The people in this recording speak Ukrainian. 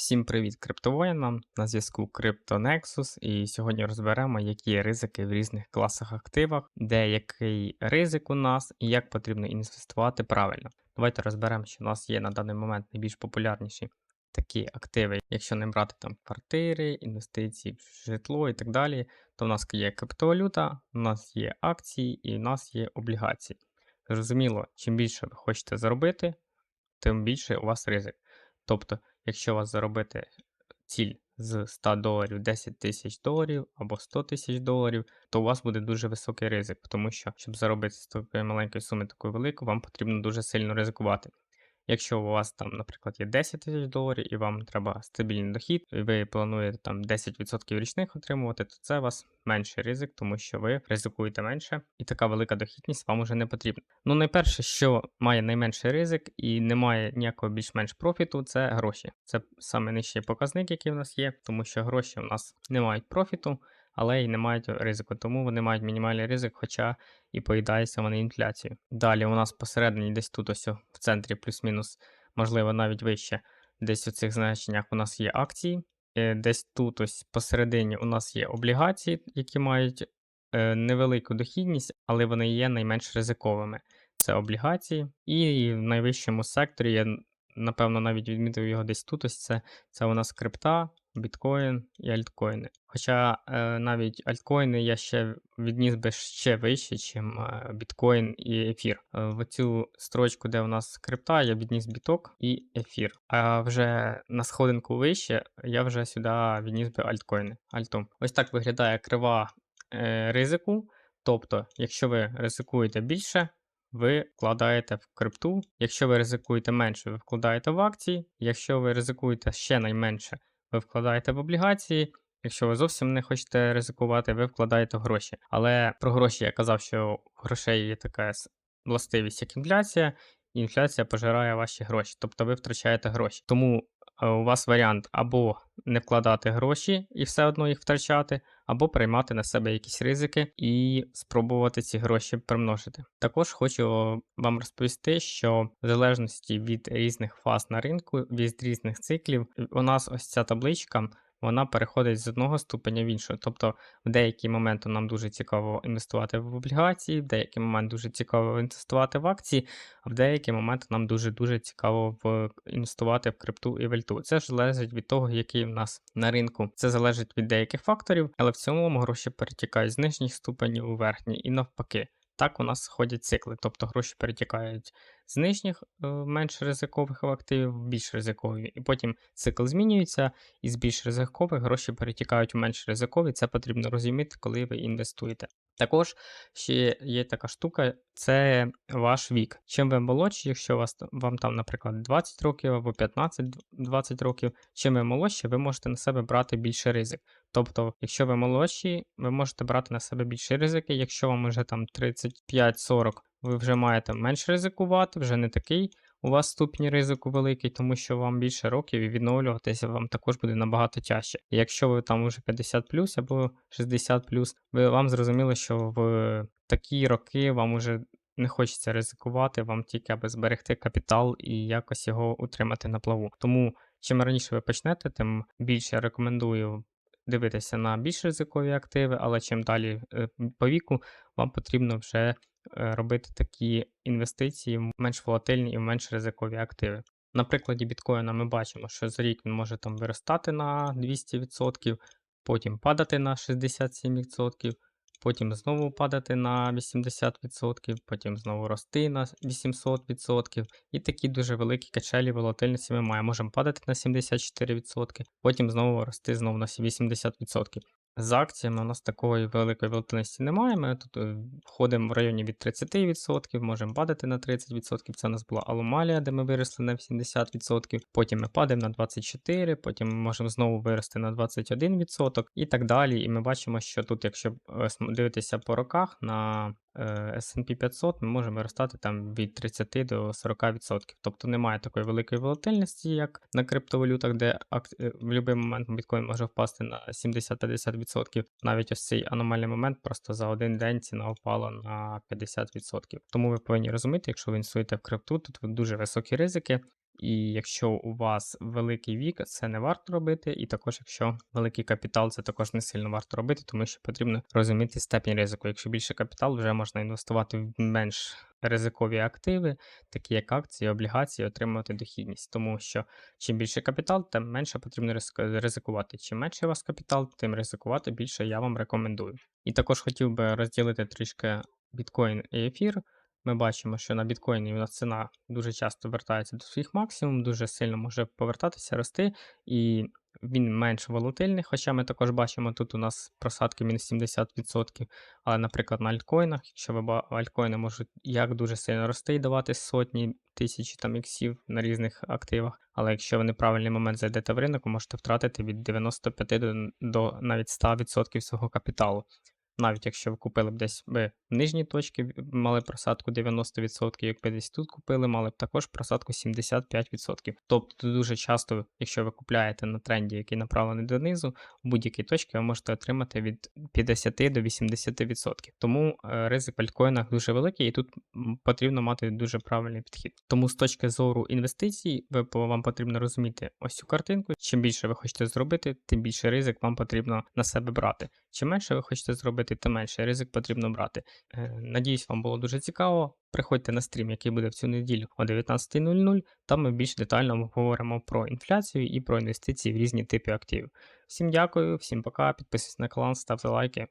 Всім привіт криптовоїнам! На зв'язку CryptoNexus і сьогодні розберемо, які є ризики в різних класах активах, де який ризик у нас і як потрібно інвестувати правильно. Давайте розберемо, що у нас є на даний момент найбільш популярніші такі активи, якщо не брати там квартири, інвестиції житло і так далі, то в нас є криптовалюта, у нас є акції і у нас є облігації. Зрозуміло, чим більше ви хочете заробити, тим більше у вас ризик. Тобто, якщо у вас заробити ціль з 100 доларів 10 тисяч доларів або 100 тисяч доларів, то у вас буде дуже високий ризик, тому що, щоб заробити з такої маленької суми таку велику, вам потрібно дуже сильно ризикувати. Якщо у вас там, наприклад, є 10 тисяч доларів і вам треба стабільний дохід, і ви плануєте там 10% річних отримувати, то це у вас менший ризик, тому що ви ризикуєте менше, і така велика дохідність вам уже не потрібна. Ну, найперше, що має найменший ризик і не має ніякого більш-менш профіту, це гроші. Це саме нижчий показник, який в нас є, тому що гроші у нас не мають профіту. Але й не мають ризику, тому вони мають мінімальний ризик, хоча і поїдаються вони інфляцією. Далі у нас посередині, десь тут ось в центрі, плюс-мінус, можливо, навіть вище, десь у цих значеннях у нас є акції. Е, Десь тут ось посередині у нас є облігації, які мають е, невелику дохідність, але вони є найменш ризиковими. Це облігації. І в найвищому секторі я, напевно, навіть відмітив його десь тут. Ось це, це у нас крипта, біткоін і альткоїни. Хоча е, навіть альткоїни я ще відніс би ще вище, ніж е, біткоін і ефір. Е, в цю строчку, де у нас крипта, я відніс біток і ефір. А вже на сходинку вище я вже сюди відніс би альткоїни. Альтом. Ось так виглядає крива е, ризику. Тобто, якщо ви ризикуєте більше, ви вкладаєте в крипту. Якщо ви ризикуєте менше, ви вкладаєте в акції. Якщо ви ризикуєте ще найменше, ви вкладаєте в облігації. Якщо ви зовсім не хочете ризикувати, ви вкладаєте гроші. Але про гроші я казав, що грошей є така властивість, як інфляція, і інфляція пожирає ваші гроші, тобто ви втрачаєте гроші. Тому е, у вас варіант або не вкладати гроші і все одно їх втрачати, або приймати на себе якісь ризики і спробувати ці гроші примножити. Також хочу вам розповісти, що в залежності від різних фаз на ринку, від різних циклів, у нас ось ця табличка. Вона переходить з одного ступеня в інший. Тобто, в деякий момент нам дуже цікаво інвестувати в облігації, в деякий момент дуже цікаво інвестувати в акції, а в деякий момент нам дуже-дуже цікаво в інвестувати в крипту і вальту. Це ж залежить від того, який в нас на ринку. Це залежить від деяких факторів, але в цілому гроші перетікають з нижніх ступенів у верхні і навпаки. Так у нас ходять цикли, тобто гроші перетікають з нижніх е, менш ризикових активів в більш ризикові, і потім цикл змінюється, і з більш ризикових гроші перетікають у менш ризикові. Це потрібно розуміти, коли ви інвестуєте. Також ще є така штука, це ваш вік. Чим ви молодші, якщо вас вам там, наприклад, 20 років або 15-20 років, чим ви молодші, ви можете на себе брати більше ризик. Тобто, якщо ви молодші, ви можете брати на себе більше ризики. Якщо вам вже там 35-40, ви вже маєте менше ризикувати, вже не такий у вас ступінь ризику великий, тому що вам більше років і відновлюватися вам також буде набагато тяжче. Якщо ви там вже 50 або 60 ви вам зрозуміло, що в такі роки вам уже не хочеться ризикувати, вам тільки аби зберегти капітал і якось його утримати на плаву. Тому чим раніше ви почнете, тим більше рекомендую дивитися на більш ризикові активи, але чим далі е, по віку, вам потрібно вже е, робити такі інвестиції в менш волатильні і в менш ризикові активи. На прикладі біткоїна ми бачимо, що за рік він може там виростати на 200%, потім падати на 67%, потім знову падати на 80%, потім знову рости на 800%. І такі дуже великі качелі волатильності ми маємо. Можемо падати на 74%, потім знову рости знову на 80%. З акціями у нас такої великої волатильності немає. Ми тут ходимо входимо в районі від 30%, можемо падати на 30%. Це у нас була аломалія, де ми виросли на 70%. Потім ми падаємо на 24%, потім ми можемо знову вирости на 21% і так далі. І ми бачимо, що тут, якщо е, дивитися по роках на е, S&P 500, ми можемо виростати там від 30 до 40%. Тобто немає такої великої волатильності, як на криптовалютах, де е, в будь-який момент біткоін може впасти на 70-50%. Навіть ось цей аномальний момент просто за один день ціна впала на 50%. Тому ви повинні розуміти, якщо ви інвестуєте в крипту, тут дуже високі ризики. І якщо у вас великий вік, це не варто робити. І також, якщо великий капітал, це також не сильно варто робити, тому що потрібно розуміти степінь ризику. Якщо більше капітал, вже можна інвестувати в менш ризикові активи, такі як акції, облігації, отримувати дохідність. Тому що чим більше капітал, тим менше потрібно ризикувати. Чим менше у вас капітал, тим ризикувати більше я вам рекомендую. І також хотів би розділити трішки біткоін і ефір. Ми бачимо, що на біткоїні у нас ціна дуже часто вертається до своїх максимум, дуже сильно може повертатися, рости, і він менш волатильний. Хоча ми також бачимо, тут у нас просадки мінус 70%. Але, наприклад, на альткоїнах, якщо ви альткоїни можуть як дуже сильно рости і давати сотні тисяч там іксів на різних активах. Але якщо ви неправильний момент зайдете в ринок, можете втратити від 95 до, до навіть 100% свого капіталу. Навіть якщо ви купили б десь в нижній точці, мали просадку 90%, як ви десь тут купили, мали б також просадку 75%. Тобто дуже часто, якщо ви купляєте на тренді, який направлений донизу, в будь-якій точці ви можете отримати від 50 до 80%. Тому е, ризик в альткоїнах дуже великий, і тут потрібно мати дуже правильний підхід. Тому з точки зору інвестицій, ви вам потрібно розуміти ось цю картинку. Чим більше ви хочете зробити, тим більше ризик вам потрібно на себе брати. Чим менше ви хочете зробити, тим менше ризик потрібно брати. Е, Надіюсь, вам було дуже цікаво. Приходьте на стрім, який буде в цю неділю о 19.00. Там ми більш детально поговоримо про інфляцію і про інвестиції в різні типи активів. Всім дякую, всім пока, підписуйтесь на канал, ставте лайки.